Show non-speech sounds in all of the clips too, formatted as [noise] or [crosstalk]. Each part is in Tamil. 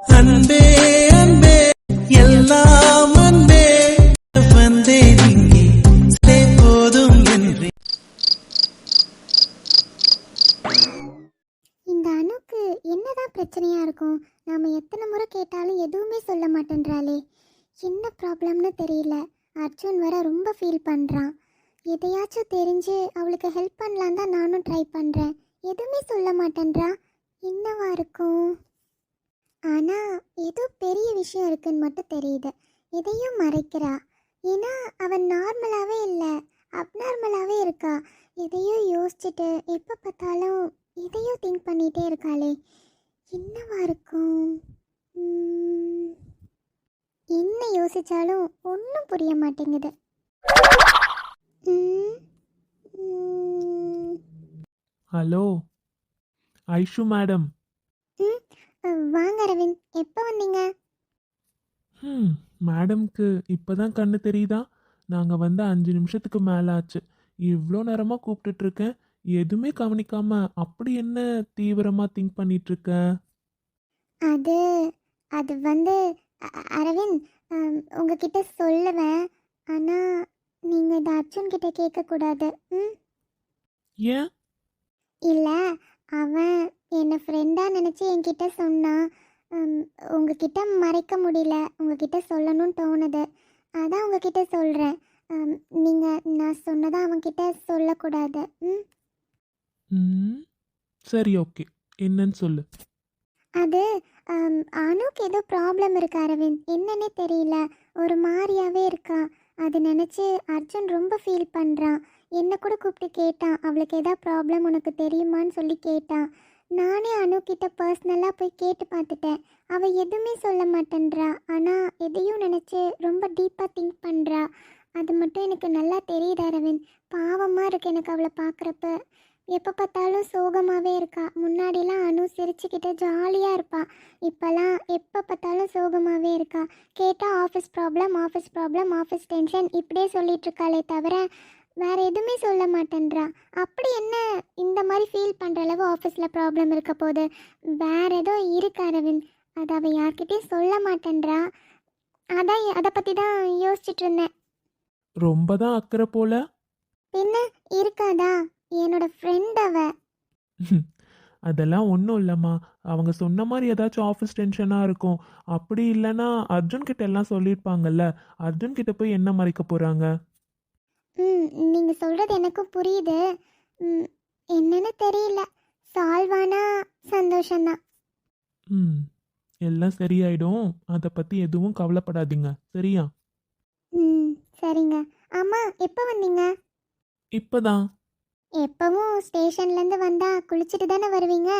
அன்பே அன்பே எல்லாம் அன்பே. வந்தே நீங்கே போதும் என்று. இந்த அணுக்கு என்னதான் பிரச்சனையா இருக்கும்? நாம எத்தனை முறை கேட்டாலும் எதுவுமே சொல்ல மாட்டேன்றாளே. என்ன ப்ராப்ளம்னு தெரியல. அர்ஜுன் வர ரொம்ப ஃபீல் பண்ணுறான் எதையாச்சும் தெரிஞ்சு அவளுக்கு ஹெல்ப் பண்ணலான் தான் நானும் ட்ரை பண்ணுறேன் எதுவுமே சொல்ல மாட்டேன்றா என்னவா இருக்கும்? ஆனால் ஏதோ பெரிய விஷயம் இருக்குன்னு மட்டும் தெரியுது. எதையும் மறைக்கிறா. ஏன்னா அவன் நார்மலாகவே இல்லை. அப்நார்மலாகவே இருக்கா. எதையோ யோசிச்சுட்டு எப்போ பார்த்தாலும் எதையோ திங்க் பண்ணிகிட்டே இருக்காளே. என்னவா இருக்கும்? என்ன யோசித்தாலும் ஒன்றும் புரிய மாட்டேங்குது. ஹலோ. ஐஷு மேடம். வாங்க அரவிந்த். எப்போ வந்தீங்க? ம் மேடம்க்கு இப்போதான் கண்ணு தெரியுதா? நாங்கள் வந்து அஞ்சு நிமிஷத்துக்கு மேலே ஆச்சு இவ்வளோ நேரமாக கூப்பிட்டுட்டு இருக்கேன். எதுவுமே கவனிக்காம அப்படி என்ன தீவிரமாக திங்க் பண்ணிட்டு இருக்க அது அது வந்து அ- அரவிந்த் அம், உங்ககிட்ட சொல்லுவேன். ஆனால் நீங்கள் இதை அர்ஜுன் கிட்ட கேட்கக்கூடாது. ம்? ஏன்? இல்லை அவன் என்னை ஃப்ரெண்டாக நினச்சி என்கிட்ட சொன்னான் உம், உங்ககிட்ட மறைக்க முடியல. உங்ககிட்ட சொல்லணும்னு தோணுது. அதான் உங்ககிட்ட சொல்கிறேன் நீங்கள் நான் சொன்னதை அவன்கிட்ட சொல்லக்கூடாது. ம்? சரி ஓகே. என்னன்னு சொல்லு. அது உம், அனுக்கு ஏதோ ப்ராப்ளம் இருக்கு அரவிந்த். என்னன்னே தெரியல. ஒரு மாதிரியாவே இருக்கா. அது நினச்சி அர்ஜுன் ரொம்ப ஃபீல் பண்ணுறான் என்னை கூட கூப்பிட்டு கேட்டான். அவளுக்கு ஏதாவது ப்ராப்ளம் உனக்கு தெரியுமான்னு சொல்லி கேட்டான். நானே அனு பர்சனலாக போய் கேட்டு பார்த்துட்டேன். அவள் எதுவுமே சொல்ல மாட்டேன்றா. ஆனால் எதையும் நினச்சி ரொம்ப டீப்பாக திங்க் பண்ணுறா அது மட்டும் எனக்கு நல்லா தெரியுது அரவிந்த். பாவமாக இருக்கு எனக்கு அவளை பார்க்குறப்ப. எப்போ பார்த்தாலும் சோகமாகவே இருக்கா. முன்னாடிலாம் அனு சிரிச்சுக்கிட்டு ஜாலியாக இருப்பா. இப்போல்லாம் எப்போ பார்த்தாலும் சோகமாகவே இருக்கா. கேட்டால் office problem office problem office tension இப்படியே சொல்லிகிட்ருக்காளே தவிர வேற எதுவுமே சொல்ல மாட்டேன்றா. அப்படி என்ன இந்த மாதிரி ஃபீல் பண்ணுற அளவு ஆஃபீஸில் ப்ராப்ளம் இருக்க போது வேற ஏதோ இருக்கு அரவிந்த். அது அவள் யார்கிட்டயும் சொல்ல மாட்டேன்றா. அதான் அதை பற்றி தான் யோசிச்சுட்டு இருந்தேன். ரொம்ப தான் அக்கறை போல? பின்ன இருக்காதா? என்னோட ஃப்ரெண்ட் அவ. [laughs] அதெல்லாம் ஒன்றும் இல்லைம்மா. அவங்க சொன்ன மாதிரி ஏதாச்சும் ஆஃபீஸ் டென்ஷனாக இருக்கும். அப்படி இல்லைன்னா அர்ஜுன் கிட்ட எல்லாம் சொல்லியிருப்பாங்கல்ல. அர்ஜுன் கிட்ட போய் என்ன மறைக்க போகிறாங்க ம் நீங்கள் சொல்கிறது எனக்கும் புரியுது. ம், என்னன்னு தெரியல. சால்வ் ஆனா சந்தோஷம்தான். ம் எல்லாம் சரியாயிடும். அதை பற்றி எதுவும் கவலைப்படாதீங்க. சரியா? ம் சரிங்க. அம்மா எப்போ வந்தீங்க? இப்போதான். எப்பவும் ஸ்டேஷன்லேருந்து வந்தால் குளிச்சுட்டு தானே வருவீங்க?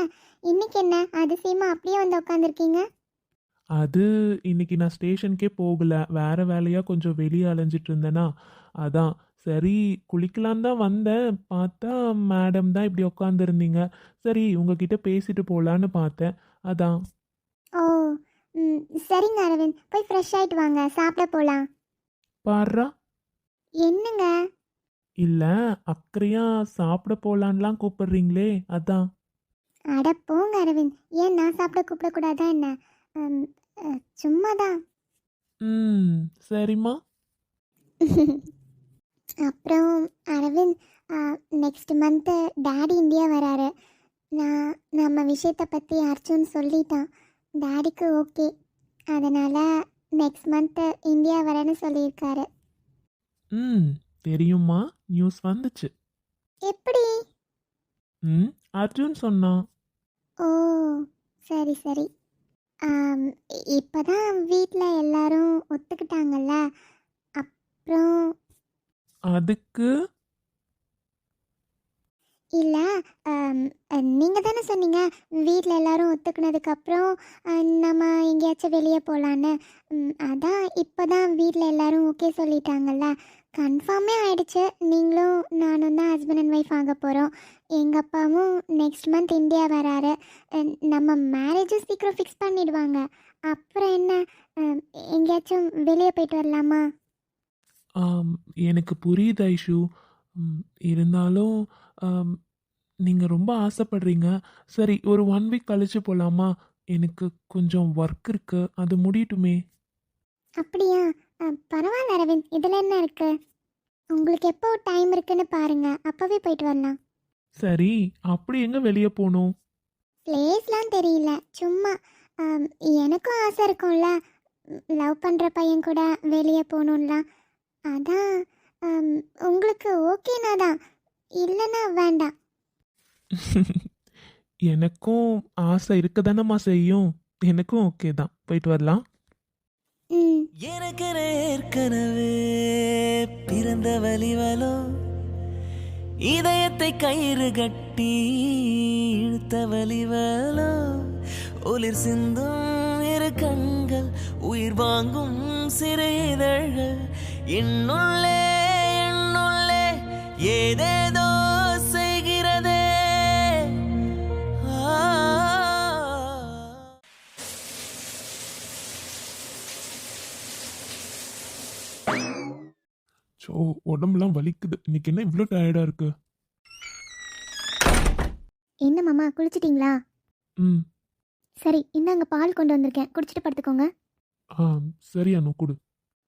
இன்னைக்கு என்ன? அதிசயமா அப்படியே வந்து உட்காந்துருக்கீங்க அது இன்னைக்கு நான் ஸ்டேஷனுக்கே போகல. வேற வேலையாக கொஞ்சம் வெளியே அலைஞ்சிட்டு இருந்தேனா? அதான். சரி குளிக்கலாம் தான் வந்தேன். பார்த்தா மேடம் தான் இப்படி உட்காந்துருந்தீங்க சரி உங்ககிட்ட பேசிட்டு போகலான்னு பார்த்தேன். அதான். ஓ ம் சரிங்க அரவிந்த். போய் ஃப்ரெஷ் ஆயிட்டு வாங்க. சாப்பிட போகலாம் பாருடா என்னங்க? இல்லை அக்கறையா சாப்பிட போகலான்லாம் கூப்பிடுறீங்களே. அதான். அட போங்க அரவிந்த். ஏன் நான் சாப்பிட கூப்பிடக்கூடாதா என்ன? ம், அ, சும்மாதான். ம் சரிம்மா. [laughs] அப்புறம் Aravind next month daddy India வராரு. நான் நம்ம விஷயத்தை பற்றி அர்ஜுன் சொல்லிட்டான். டேடிக்கு ஓகே அதனால் நெக்ஸ்ட் மந்த்து இந்தியா வரேன்னு சொல்லியிருக்காரு. ம் தெரியுமா நியூஸ் வந்துச்சு. எப்படி? ம் அர்ஜுன் சொன்னான். ஓ சரி சரி. இப்போ தான் வீட்டில் எல்லாரும் ஒத்துக்கிட்டாங்கல்ல. அப்புறம் அதுக்கு இல்லை நீங்கள் தானே சொன்னீங்க வீட்டில் எல்லாரும் ஒத்துக்கினதுக்கப்புறம் நம்ம எங்கேயாச்சும் வெளியே போகலான்னு அதான் இப்போ தான் வீட்டில் எல்லாரும் ஓகே சொல்லிட்டாங்கல்ல. கன்ஃபார்மே ஆயிடுச்சு. நீங்களும் நானும் தான் ஹஸ்பண்ட் அண்ட் ஒய்ஃப் ஆக போகிறோம் எங்கள் அப்பாவும் நெக்ஸ்ட் மந்த் இந்தியா வராரு. நம்ம மேரேஜும் சீக்கிரம் ஃபிக்ஸ் பண்ணிடுவாங்க. அப்புறம் என்ன? எங்கேயாச்சும் வெளியே போயிட்டு வரலாமா? ஆம், எனக்கு புரியுது ஐஷு. ம், இருந்தாலும் நீங்கள் ரொம்ப ஆசைப்படுறீங்க. சரி ஒரு ஒன் வீக் கழிச்சு போகலாமா எனக்கு கொஞ்சம் ஒர்க் இருக்கு. அது முடியட்டுமே? அப்படியா? அ, பரவாயில்ல அரவிந்த். இதில் என்ன இருக்கு? உங்களுக்கு எப்போ டைம் இருக்குன்னு பாருங்க. அப்போவே போயிட்டு வரலாம். சரி அப்படி எங்க வெளியே போகணும்? பிளேஸ்லாம் தெரியல. சும்மா எனக்கும் ஆசை இருக்கும்ல. லவ் பண்ணுற பையன் கூட வெளியே போகணும்லாம். அதான் உங்களுக்கு ஓகேனா தான் இல்லைன்னா வேண்டாம். [laughs] எனக்கும் ஆசை இருக்க தானம்மா செய்யும். எனக்கும் ஓகே தான். போயிட்டு வரலாம். எனக்கு ஏற்கனவே பிறந்த வலிவலோ இதயத்தை கயிறு கட்டி இழுத்த வலிவலோ ஒளிர் சிந்தும் இரு கண்கள் உயிர் வாங்கும் சிறு இதழ்கள் என்னுள்ளே என்னுள்ளே ஏதேதோ செய்கிறதே. ஸோ உடம்புலாம் வலிக்குது. இன்னைக்கு என்ன இவ்வளோ டயர்டாக இருக்கு? என்ன மாமா குளிச்சிட்டிங்களா? ம். சரி இந்தாங்க பால் கொண்டு வந்திருக்கேன். குடிச்சிட்டு படுத்துக்கோங்க. ஆ சரி அனு கொடு.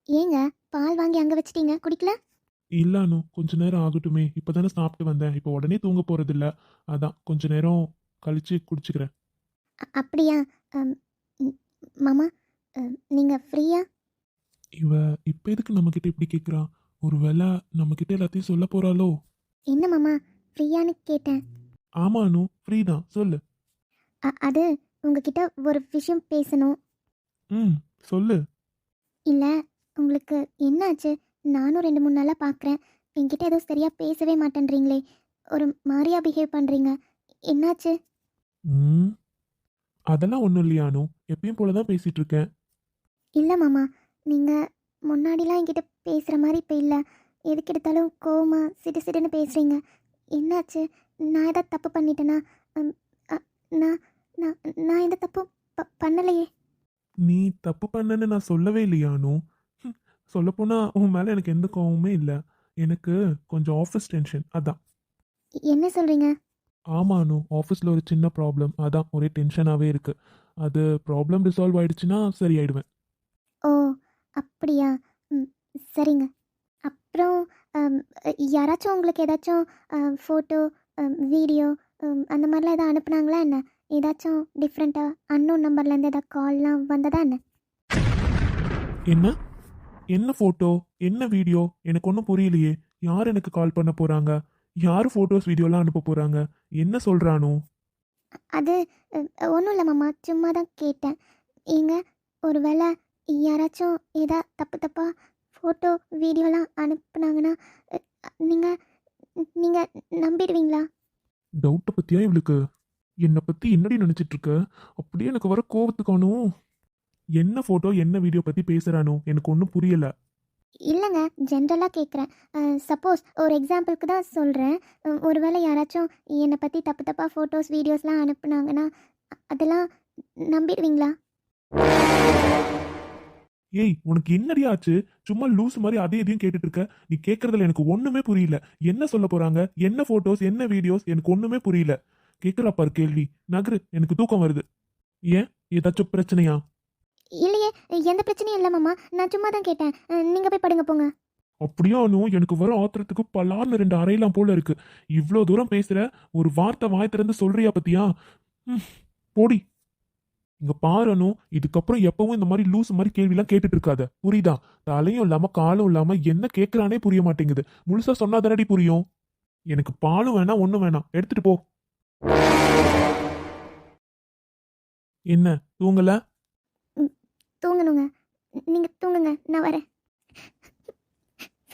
ஏங்க பால் வாங்கி அங்கே வச்சிட்டீங்க குடிக்கல? இல்ல அனு கொஞ்ச நேரம் ஆகட்டுமே. இப்போ தானே சாப்பிட்டு வந்தேன். இப்போ உடனே தூங்க போகிறதில்ல அதான் கொஞ்ச நேரம் கழிச்சு குடிச்சுக்கிறேன். அ- அப்படியா? அம், ம், மாமா நீங்கள் ஃப்ரீயா? இவ இப்போ எதுக்கு நம்மக்கிட்ட இப்படி கேட்குறா ஒருவேளை நம்மக்கிட்ட எல்லாத்தையும் சொல்ல போகிறாளோ என்ன மாமா ஃப்ரீயான்னு கேட்டேன். ஆமா அனு ஃப்ரீ தான். சொல்லு. அ- அது உங்ககிட்ட ஒரு விஷயம் பேசணும். ம் சொல்லு. இல்லை உங்களுக்கு என்னாச்சு? நானும் ரெண்டு மூணு நாளாக பார்க்குறேன் என்கிட்ட ஏதோ சரியாக பேசவே மாட்டேன்றீங்களே. ஒரு மாதிரியா பிஹேவ் பண்ணுறீங்க என்னாச்சு? அதெல்லாம் ஒன்றும் இல்லையா அனு. எப்பயும் போல தான் பேசிட்டு இருக்கேன். இல்லை மாமா. நீங்கள் முன்னாடிலாம் என்கிட்ட பேசுகிற மாதிரி இப்போ இல்லை. எதுக்கு எடுத்தாலும் கோவமா சிடு சிடுன்னு பேசுகிறீங்க என்னாச்சு? நான் ஏதாவது தப்பு பண்ணிட்டேனா? நான் நான் நான் எந்த தப்பும் ப பண்ணலையே. நீ தப்பு பண்ணன்னு நான் சொல்லவே இல்லையா அனு. ஹம், சொல்லப்போனால் உன் மேலே எனக்கு எந்த கோவமுமே இல்லை. எனக்கு கொஞ்சம் ஆஃபீஸ் டென்ஷன் அதான். என்ன சொல்கிறீங்க ஆமா அனு. ஆஃபீஸில் ஒரு சின்ன ப்ராப்ளம் அதான். ஒரே டென்ஷனாகவே இருக்கு. அது ப்ராப்ளம் ரிசால்வ் ஆயிடுச்சுன்னா சரியாயிடுவேன் ஓ அப்படியா? ம் சரிங்க. அப்புறம் யாராச்சும் உங்களுக்கு ஏதாச்சும் ஃபோட்டோ வீடியோ அந்த மாதிரிலாம் எதாவது அனுப்புனாங்களா என்ன? ஏதாச்சும் டிஃப்ரெண்ட்டாக அன்னோன் நம்பர்லேருந்து ஏதாவது கால்லாம் வந்ததா என்ன? என்ன? என்ன ஃபோட்டோ என்ன வீடியோ எனக்கு ஒன்றும் புரியலையே. யார் எனக்கு கால் பண்ண போகிறாங்க யார் ஃபோட்டோஸ் வீடியோலாம் அனுப்ப போகிறாங்க என்ன சொல்கிறானோ அது ஒன்றும் இல்லை மாமா. சும்மா தான் கேட்டேன். ஏங்க ஒருவேளை யாராச்சும் ஏதா தப்பு தப்பாக ஃபோட்டோ வீடியோலாம் அனுப்புனாங்கன்னா நீங்கள் நீங்கள் நம்பிடுவீங்களா? டவுட்டை பற்றியா இவளுக்கு? என்னை பற்றி என்னடி நினச்சிட்டு இருக்க? அப்படியே எனக்கு வர கோவத்துக்கானும் என்ன ஃபோட்டோ என்ன வீடியோ பற்றி பேசுகிறானோ எனக்கு ஒன்றும் புரியலை. இல்லைங்க ஜென்ரலாக கேட்குறேன் சப்போஸ் ஒரு எக்ஸாம்பிளுக்கு தான் சொல்கிறேன் ஒருவேளை யாராச்சும் என்னை பற்றி தப்பு தப்பாக ஃபோட்டோஸ் வீடியோஸ்லாம் அனுப்புனாங்கன்னா அதெல்லாம் நம்பிடுவீங்களா? ஏய் உனக்கு என்னடி ஆச்சு? சும்மா லூஸ் மாதிரி அதே இதையும் கேட்டுட்டு இருக்க. நீ கேட்கறதுல எனக்கு ஒண்ணுமே புரியல. என்ன சொல்ல போறாங்க? என்ன போட்டோஸ் என்ன வீடியோஸ் எனக்கு ஒண்ணுமே புரியல. கேக்குறா பாரு கேள்வி. நகரு எனக்கு தூக்கம் வருது. ஏன்? ஏதாச்சும் பிரச்சனையா? இல்லையே எந்த பிரச்சனையும் இல்லை மாமா. நான் சும்மா தான் கேட்டேன் நீங்கள் போய் படுங்க போங்க. அப்படியானும் அனு? எனக்கு வர ஆத்திரத்துக்கு பலார்னு ரெண்டு அறையெல்லாம் போல இருக்கு. இவ்வளோ தூரம் பேசுற ஒரு வார்த்தை வாய் திறந்து சொல்றியா பத்தியா? ம், போடி. இங்க பாரு அனு. இதுக்கப்புறம் எப்பவும் இந்த மாதிரி லூஸ் மாதிரி கேள்விலாம் கேட்டுட்டு இருக்காத. புரியுதா? தலையும் இல்லாம காலும் இல்லாம என்ன கேட்கறானே புரிய மாட்டேங்குது. முழுசா சொன்னா தானடி புரியும்? எனக்கு பாலும் வேணாம் ஒன்றும் வேணாம். எடுத்துட்டு போ. என்ன தூங்கல? தூங்கணுங்க. நீங்கள் தூங்குங்க நான் வரேன்.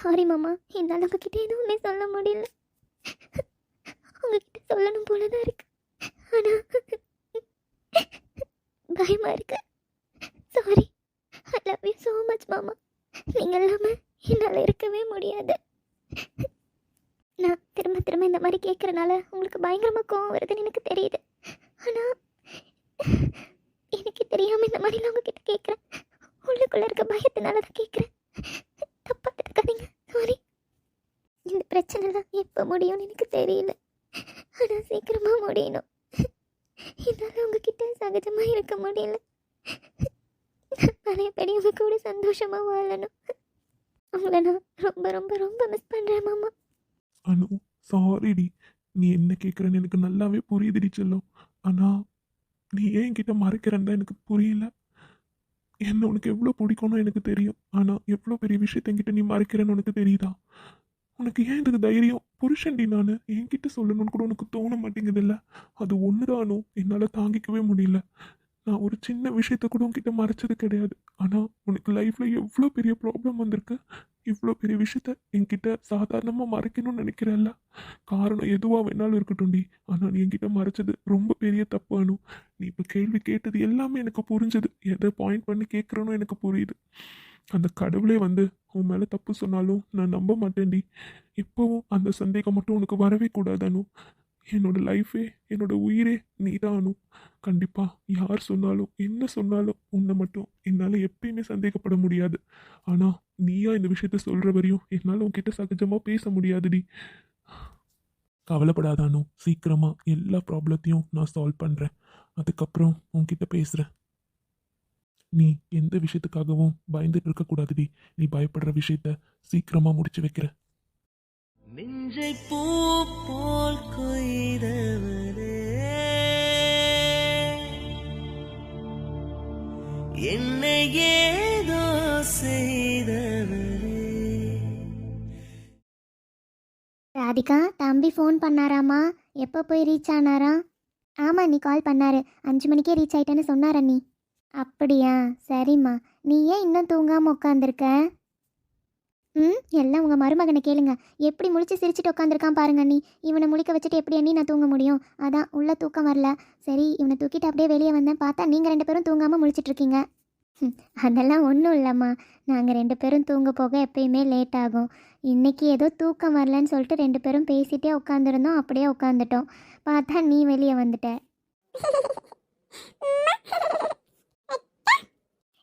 சாரி மாமா என்னால் உங்ககிட்ட எதுவுமே சொல்ல முடியல. உங்ககிட்ட சொல்லணும் போல தான் இருக்கு. ஆனால் பயமாக இருக்கு. Sorry I love you so much மாமா. நீங்கள் இல்லாமல் என்னால் இருக்கவே முடியாது. நான் திரும்ப திரும்ப இந்த மாதிரி கேட்குறனால உங்களுக்கு பயங்கரமாக கோவம் வருதுன்னு எனக்கு தெரியுது. ஆனால் எனக்கு தெரியாம இந்த மாதிரிலாம் உங்ககிட்ட கேட்குறேன் உள்ளுக்குள்ள இருக்க பயத்தினால தான் கேட்குறேன் தப்பா எடுக்காதீங்க. சாரி இந்த பிரச்சனைலாம் எப்போ முடியும்னு எனக்கு தெரியல. ஆனால் சீக்கிரமா முடியணும். என்னால் உங்ககிட்ட சகஜமாக இருக்க முடியல. பழையபடி உங்க கூட சந்தோஷமாக வாழணும். உங்களை நான் ரொம்ப ரொம்ப ரொம்ப மிஸ் பண்ணுறேன் மாமா. அனு சாரிடி நீ என்ன கேட்குறன்னு எனக்கு நல்லாவே புரியுதுடி செல்லும். ஆனால் நீ ஏன் என்கிட்ட மறைக்கிறன்னு தான் எனக்கு புரியல. என்ன உனக்கு எவ்வளோ பிடிக்கும்னு எனக்கு தெரியும். ஆனால் எவ்வளோ பெரிய விஷயத்த என்கிட்ட நீ மறைக்கிறேன்னு உனக்கு தெரியுதா? உனக்கு ஏன் இதுக்கு தைரியம்? புருஷன்டி நான். என்கிட்ட சொல்லணும்னு கூட உனக்கு தோண மாட்டேங்குதுல்ல. அது ஒன்றுதானோ என்னால் தாங்கிக்கவே முடியல. நான் ஒரு சின்ன விஷயத்த கூட உன்கிட்ட மறைச்சது கிடையாது. ஆனால் உனக்கு லைஃப்பில் எவ்வளோ பெரிய ப்ராப்ளம் வந்திருக்கு? இவ்வளோ பெரிய விஷயத்த என்கிட்ட சாதாரணமாக மறைக்கணும்னு நினைக்கிறல்ல? காரணம் எதுவாக வேணாலும் இருக்கட்டும்டி ஆனால் நீ என்கிட்ட மறைச்சது ரொம்ப பெரிய தப்பு நீ இப்போ கேள்வி கேட்டது எல்லாமே எனக்கு புரிஞ்சது. எதை பாயிண்ட் பண்ணி கேட்குறனும் எனக்கு புரியுது. அந்த கடவுளே வந்து உன் மேலே தப்பு சொன்னாலும் நான் நம்ப மாட்டேன்டி இப்போவும் அந்த சந்தேகம் மட்டும் உனக்கு வரவே கூடாது என்னோட லைஃபே என்னோட உயிரே நீ தான் கண்டிப்பாக யார் சொன்னாலும் என்ன சொன்னாலும் உன்னை மட்டும் என்னால் எப்பயுமே சந்தேகப்பட முடியாது. ஆனால் நீயா இந்த விஷயத்த சொல்கிற வரையும் என்னால் உன்கிட்ட சகஜமாக பேச முடியாதுடி. கவலைப்படாதானோ சீக்கிரமாக எல்லா ப்ராப்ளத்தையும் நான் சால்வ் பண்ணுறேன் அதுக்கப்புறம் உன்கிட்ட பேசுகிறேன் நீ எந்த விஷயத்துக்காகவும் பயந்துட்டு இருக்கக்கூடாதுடி. நீ பயப்படுற விஷயத்த சீக்கிரமாக முடிச்சு வைக்கிற. நெஞ்சை பூ போல் கொய்தவரே. என்னை ஏதோ செய்தவரே. ராதிகா தம்பி ஃபோன் பண்ணாராமா? எப்போ போய் ரீச் ஆனாரா? ஆமாம் நீ கால் பண்ணாரு. அஞ்சு மணிக்கே ரீச் ஆயிட்டேன்னு சொன்னார நீ? அப்படியா? சரிம்மா. நீ ஏன் இன்னும் தூங்காமல் உட்காந்துருக்க ம் எல்லாம் உங்கள் மருமகனை கேளுங்க. எப்படி முழிச்சு சிரிச்சிட்டு உட்காந்துருக்கான் பாருங்க நீ இவனை முழிக்க வச்சுட்டு எப்படி அண்ணி நான் தூங்க முடியும்? அதான் உள்ள தூக்கம் வரல. சரி இவனை தூக்கிட்டு அப்படியே வெளியே வந்தேன். பார்த்தா நீங்கள் ரெண்டு பேரும் தூங்காமல் முழிச்சிட்டு இருக்கீங்க ம், அதெல்லாம் ஒன்றும் இல்லைம்மா. நாங்கள் ரெண்டு பேரும் தூங்க போக எப்பயுமே லேட் ஆகும். இன்றைக்கி ஏதோ தூக்கம் வரலன்னு சொல்லிட்டு ரெண்டு பேரும் பேசிகிட்டே உட்காந்துருந்தோம் அப்படியே உட்காந்துட்டோம் பார்த்தா நீ வெளியே வந்துட்ட. [laughs]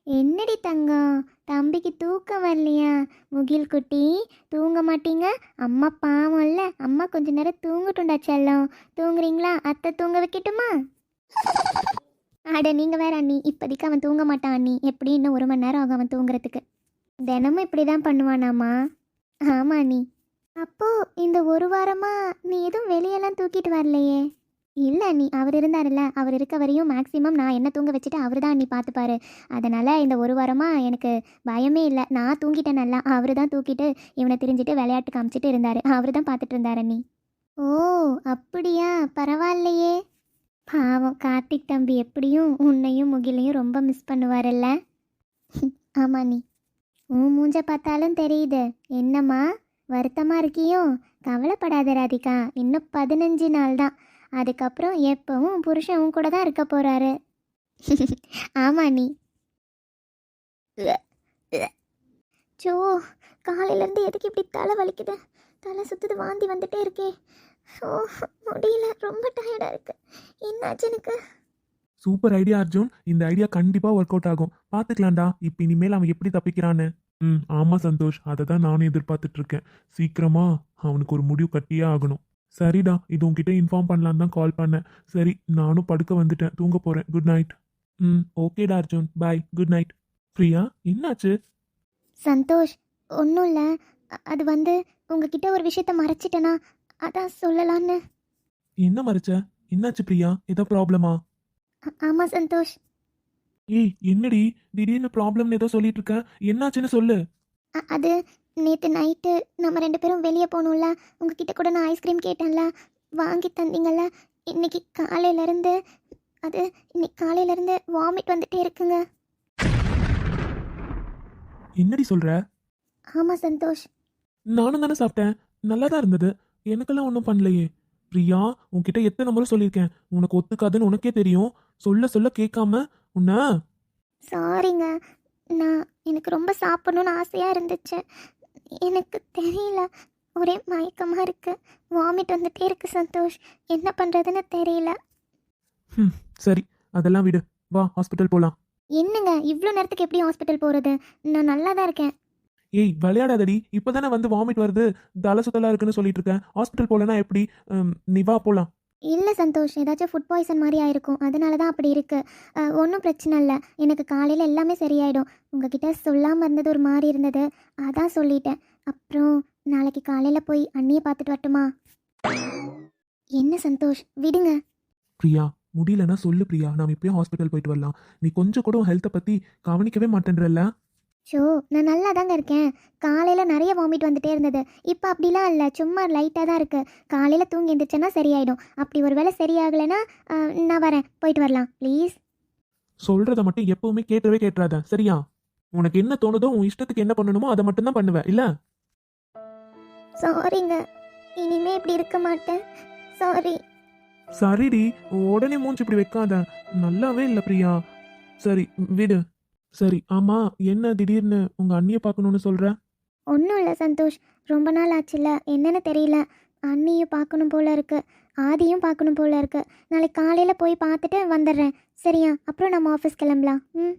என்னடி தங்கம்? தம்பிக்கு தூக்கம் வரலையா? முகில் குட்டி தூங்க மாட்டீங்க? அம்மா பாவம்ல அம்மா கொஞ்ச நேரம் தூங்கட்டும்டா செல்லம். தூங்குறீங்களா? அத்தை தூங்க வைக்கட்டுமா? அட நீங்கள் வேற அண்ணி. இப்போதைக்கு அவன் தூங்க மாட்டான் அண்ணி. எப்படி இன்னும் ஒரு மணி நேரம் ஆகும் அவன் தூங்குறதுக்கு? தினமும் இப்படி தான் பண்ணுவானாமா? ஆமா நீ அப்போது இந்த ஒரு வாரமாக நீ எதுவும் வெளியெல்லாம் தூக்கிட்டு வரலையே? இல்லை நீ அவர் இருந்தாருல்ல. அவர் இருக்க வரையும் மேக்ஸிமம் நான் என்ன தூங்க வச்சுட்டு அவர் தான் நீ பார்த்துப்பாரு அதனால் இந்த ஒரு வாரமாக எனக்கு பயமே இல்லை. நான் தூங்கிட்டேன் நல்லா. அவர் தான் தூக்கிட்டு இவனை திரிஞ்சிட்டு விளையாட்டு காமிச்சிட்டு இருந்தார். அவர் தான் பார்த்துட்டு இருந்தாரு நீ. ஓ அப்படியா? பரவாயில்லையே. பாவம் கார்த்திக் தம்பி எப்படியும் உன்னையும் முகிலையும் ரொம்ப மிஸ் பண்ணுவார்ல்ல. [laughs] ஆமாம் நீ. உன் மூஞ்ச பார்த்தாலும் தெரியுது. என்னம்மா? வருத்தமாக இருக்கியோ? கவலைப்படாத ராதிகா. இன்னும் பதினஞ்சு நாள் தான் அதுக்கப்புறம் எப்பவும் புருஷன் உன் கூட தான் இருக்க போறாரு. ஆமா நீ. சோ காலையிலேருந்து எதுக்கு இப்படி தலை வலிக்குது? தலை சுத்துது வாந்தி வந்துட்டே இருக்கே. ஓ முடியல ரொம்ப டயர்டாக இருக்கு. என்னாச்சு எனக்கு? Super idea Arjun. இந்த ஐடியா கண்டிப்பாக ஒர்க் அவுட் ஆகும். பார்த்துக்கலாம்டா இப்போ இனிமேல் அவன் எப்படி தப்பிக்கிறான்னு. ம் ஆமாம் சந்தோஷ். அதை தான் நானும் எதிர்பார்த்துட்டு இருக்கேன். சீக்கிரமா அவனுக்கு ஒரு முடிவு கட்டியே ஆகணும். சரிடா இது உன்கிட்ட இன்ஃபார்ம் பண்ணலான்னு தான் கால் பண்ணேன். சரி நானும் படுக்க வந்துட்டேன். தூங்க போகிறேன் குட் நைட் ம் ஓகேடா Arjun. Bye good night Priya என்னாச்சு? சந்தோஷ் ஒன்றும் இல்லை. அது வந்து உங்ககிட்ட ஒரு விஷயத்த மறைச்சிட்டேனா? அதான் சொல்லலான்னு. என்ன மறைச்ச? என்னாச்சு பிரியா? ஏதோ ப்ராப்ளமா ஆ- ஆமா சந்தோஷ். ஏய் என்னடி? திடீர்னு ப்ராப்ளம்னு ஏதோ சொல்லிட்டு இருக்க. என்னாச்சுன்னு சொல்லு. அது நேற்று நைட்டு நம்ம ரெண்டு பேரும் வெளியே போகணும்ல உங்ககிட்ட கூட நான் ஐஸ்கிரீம் கேட்டேன்ல வாங்கி தந்தீங்கல்ல இன்னைக்கு காலையிலேருந்து அது இன்னைக்கு காலையிலேருந்து வாமிட் வந்துட்டே இருக்குங்க. என்னடி சொல்ற? ஆமாம் சந்தோஷ். நானும் தானே சாப்பிட்டேன். நல்லா தான் இருந்தது. எனக்கெல்லாம் ஒன்றும் பண்ணலையே. பிரியா உன்கிட்ட எத்தனை முறை சொல்லியிருக்கேன். உனக்கு ஒத்துக்காதுன்னு உனக்கே தெரியும். சொல்ல சொல்ல கேட்காம உன்னை? சாரிங்க நான் எனக்கு ரொம்ப சாப்பிடணும்னு ஆசையாக இருந்துச்சு. எனக்கு தெரியல. ஒரே மயக்கமாக இருக்கு. வாமிட் வந்துட்டே இருக்கு சந்தோஷ். என்ன பண்ணுறதுன்னு தெரியல. ம் சரி. அதெல்லாம் விடு. வா ஹாஸ்பிட்டல் போகலாம் என்னங்க? இவ்வளோ நேரத்துக்கு எப்படி ஹாஸ்பிட்டல் போகிறது நான் நல்லா தான் இருக்கேன். ஏய் விளையாடாதடி. இப்போதானே வந்து வாமிட் வருது. தலை சுத்தலா இருக்குன்னு சொல்லிட்டு இருக்கேன். ஹாஸ்பிட்டல் போகலன்னா எப்படி? ம், நீ வா போகலாம் இல்லை சந்தோஷ் ஏதாச்சும் ஃபுட் பாய்சன் மாதிரி ஆயிருக்கும். அதனால தான் அப்படி இருக்குது ஒன்றும் பிரச்சனை இல்லை. எனக்கு காலையில் எல்லாமே சரியாயிடும். உங்ககிட்ட சொல்லாமல் இருந்தது ஒரு மாதிரி இருந்தது. அதான் சொல்லிட்டேன். அப்புறம் நாளைக்கு காலையில் போய் அண்ணியை பார்த்துட்டு வரட்டுமா? என்ன சந்தோஷ்? விடுங்க. பிரியா முடியலன்னா சொல்லு பிரியா. நாம் இப்பயும் ஹாஸ்பிட்டல் போயிட்டு வரலாம். நீ கொஞ்சம் கூட ஹெல்த்தை பற்றி கவனிக்கவே மாட்டேன்றல்ல? ஷோ நான் நல்லா தாங்க இருக்கேன். காலையில் நிறைய வாமிட் வந்துட்டே இருந்தது. இப்போ அப்படிலாம் இல்லை. சும்மா லைட்டாக தான் இருக்குது காலையில் தூங்கி எந்திரிச்சேன்னா சரியாயிடும். அப்படி ஒரு வேளை சரியாகலைன்னா நான் வரேன். போயிட்டு வரலாம். ப்ளீஸ். சொல்கிறத மட்டும் எப்பவுமே கேட்டவே கேட்டுறாத சரியா? உனக்கு என்ன தோணுதோ உன் இஷ்டத்துக்கு என்ன பண்ணணுமோ அதை மட்டும் தான் பண்ணுவேன் இல்லை? சாரிங்க இனிமே இப்படி இருக்க மாட்டேன். சாரி சரிடி. உடனே மூஞ்சி இப்படி வைக்காத. நல்லாவே இல்லை பிரியா. சரி விடு. சரி ஆமா என்ன திடீர்னு உங்க அண்ணியை பார்க்கணும்னு சொல்ற? ஒன்றும் இல்லை சந்தோஷ். ரொம்ப நாள் ஆச்சுல்ல. என்னன்னு தெரியல. அண்ணியும் பார்க்கணும் போல இருக்கு. ஆதியும் பார்க்கணும் போல இருக்கு. நாளைக்கு காலையில் போய் பார்த்துட்டு வந்துடுறேன். சரியா? அப்புறம் நம்ம ஆஃபீஸ் கிளம்பலாம். ம்?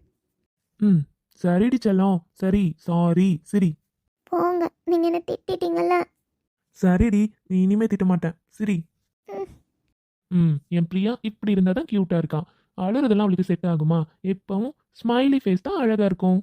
ம். சரிடி செல்லம். சரி சாரி சரி. போங்க. நீங்கள் என்ன திட்டிட்டீங்கல்ல? சரிடி நீ இனிமே திட்ட மாட்டேன் சரி. ம். என் பிரியா இப்படி இருந்தா தான் கியூட்டா இருக்கான் அழுறதெல்லாம் அவளுக்கு செட் ஆகுமா? எப்பவும் ஸ்மைலி ஃபேஸ் தான் அழகாக இருக்கும்.